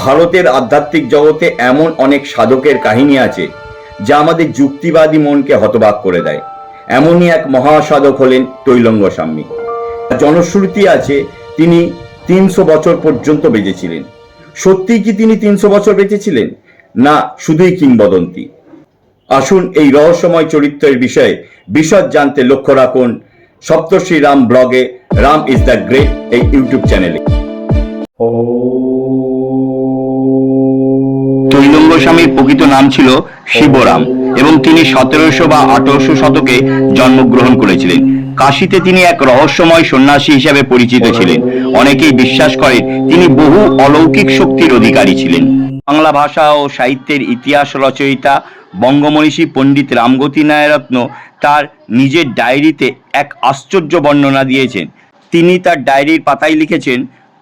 ভারতের আধ্যাত্মিক জগতে এমন অনেক সাধকের কাহিনী আছে, যা আমাদের যুক্তিবাদী মনকে হতবাক করে দেয়। এমনই এক মহাসাধক হলেন তৈলঙ্গ স্বামী। জনশ্রুতি আছে, তিনি তিনশো বছর পর্যন্ত বেঁচেছিলেন। সত্যিই কি তিনি তিনশো বছর বেঁচেছিলেন? না, শুধুই কিংবদন্তি। আসুন এই রহস্যময় চরিত্রের বিষয়ে বিশদ জানতে লক্ষ্য রাখুন সপ্তর্ষি রাম ব্লগে, রাম ইজ দ্য গ্রেট, এই ইউটিউব চ্যানেলে। তৈলঙ্গ স্বামীর প্রকৃত নাম ছিল শিবরাম এবং তিনি সতেরোশো বা আঠারোশো শতকে জন্মগ্রহণ করেছিলেন। কাশিতে তিনি এক রহস্যময় সন্ন্যাসী হিসেবে পরিচিত ছিলেন। অনেকেই বিশ্বাস করেন তিনি বহু অলৌকিক শক্তির অধিকারী ছিলেন। বাংলা ভাষা ও সাহিত্যের ইতিহাস রচয়িতা বঙ্গমনীষী পণ্ডিত রামগতি নায়রত্ন তার নিজের ডায়েরিতে এক আশ্চর্য বর্ণনা দিয়েছেন। তিনি তার ডায়েরির পাতায় লিখেছেন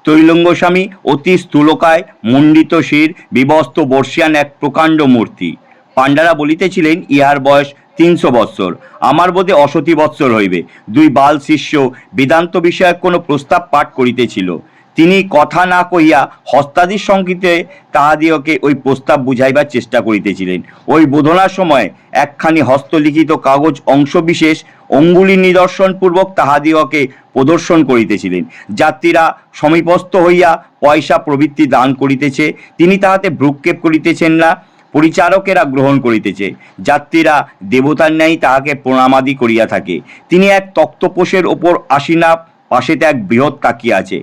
তৈলঙ্গ স্বামী অতি স্থূলকায় মণ্ডিত শির, বিবস্ত বর্ষিয়ান এক প্রকাণ্ড মূর্তি। পাণ্ডারা বলিতেছিলেন, ইহার বয়স তিনশো বৎসর, আমার বোধে অশতি বৎসর হইবে। দুই বাল শিষ্য বেদান্ত বিষয়ক কোনো প্রস্তাব পাঠ করিতেছিল। তিনি কথা না কহিয়া হস্তাদির সঙ্গীতে তাহাদিওকে ওই প্রস্তাব বুঝাইবার চেষ্টা করিতেছিলেন। ওই বোধনার সময় একখানি হস্তলিখিত কাগজ অংশবিশেষ অঙ্গুলি নিদর্শন পূর্বক তাহাদিওকে প্রদর্শন করিতেছিলেন। যাত্রীরা সমীপস্থ হইয়া পয়সা প্রবৃত্তি দান করিতেছে, তিনি তাহাতে ভ্রুক্ষেপ করিতেছেন না, পরিচারকেরা গ্রহণ করিতেছে। যাত্রীরা দেবতার ন্যায় তাহাকে প্রণামাদি করিয়া থাকে। তিনি এক তক্তপোষের ওপর আসিনা পাশেতে এক বৃহৎ তাকিয়া আছে।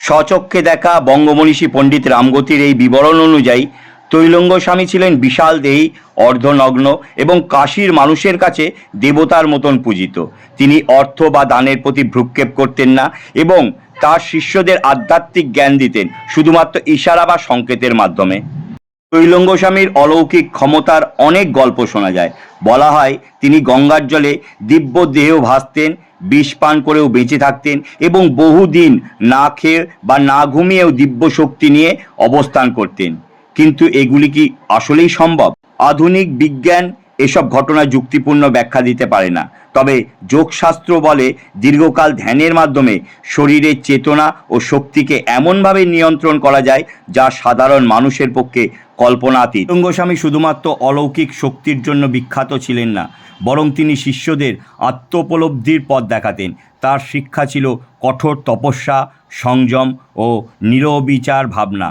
স্বচক্ষে দেখা বঙ্গমনীষী পণ্ডিত রামগতির এই বিবরণ অনুযায়ী তৈলঙ্গ স্বামী ছিলেন বিশাল দেহী, অর্ধনগ্ন এবং কাশীর মানুষের কাছে দেবতার মতন পূজিত। তিনি অর্থ বা দানের প্রতি ভ্রুক্ষেপ করতেন না এবং তার শিষ্যদের আধ্যাত্মিক জ্ঞান দিতেন, শুধুমাত্র ইশারা বা সংকেতের মাধ্যমে। তৈলঙ্গ স্বামীর অলৌকিক ক্ষমতার অনেক গল্প শোনা যায়। বলা হয়, তিনি গঙ্গার জলে দিব্য দেহ ভাসতেন বিষ পান করেও বেঁচে থাকতেন এবং বহুদিন না খেয়ে বা না ঘুমিয়েও দিব্য শক্তি নিয়ে অবস্থান করতেন। কিন্তু এগুলি কি আসলেই সম্ভব? আধুনিক বিজ্ঞান এসব ঘটনা যুক্তিপূর্ণ ব্যাখ্যা দিতে পারে না। তবে যোগশাস্ত্র বলে দীর্ঘকাল ধ্যানের মাধ্যমে শরীরের চেতনা ও শক্তিকে এমনভাবে নিয়ন্ত্রণ করা যায় যা সাধারণ মানুষের পক্ষে কল্পনাতীত। স্বামী শুধুমাত্র অলৌকিক শক্তির জন্য বিখ্যাত ছিলেন না, বরং তিনি শিষ্যদের আত্মোপলব্ধির পথ দেখাতেন। তার শিক্ষা ছিল কঠোর তপস্যা, সংযম ও নিরবিচার ভাবনা।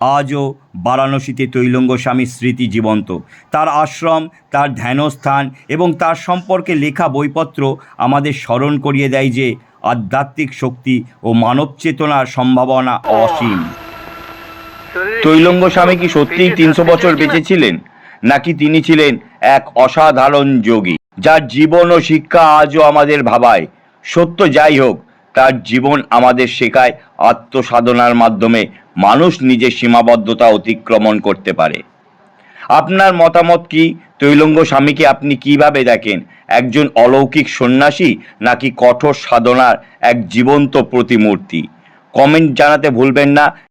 আজও বারাণসীতে তৈলঙ্গ স্বামীর স্মৃতি জীবন্ত। তার আশ্রম, তার ধ্যানস্থান এবং তার সম্পর্কে লেখা বইপত্র আমাদের স্মরণ করিয়ে দেয় যে আধ্যাত্মিক শক্তি ও মানব চেতনার সম্ভাবনা অসীম। তৈলঙ্গ স্বামী কি সত্যিই তিনশো বছর বেঁচে ছিলেন? নাকি তিনি ছিলেন এক অসাধারণ যোগী? যার জীবন ও শিক্ষা আজও আমাদের ভাবায়। সত্য যাই হোক তার জীবন আমাদের শেখায় আত্মসাধনার মাধ্যমে মানুষ নিজের সীমাবদ্ধতা অতিক্রমণ করতে পারে। আপনার মতামত কি? তৈলঙ্গ স্বামীকে আপনি কীভাবে দেখেন? একজন অলৌকিক সন্ন্যাসী নাকি কঠোর সাধনার এক জীবন্ত প্রতিমূর্তি? কমেন্ট জানাতে ভুলবেন না।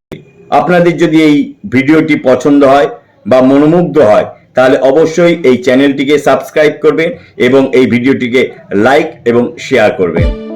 আপনাদের যদি এই ভিডিওটি পছন্দ হয় বা মনোমুগ্ধ হয়, তাহলে অবশ্যই এই চ্যানেলটিকে সাবস্ক্রাইব করবেন এবং এই ভিডিওটিকে লাইক এবং শেয়ার করবেন।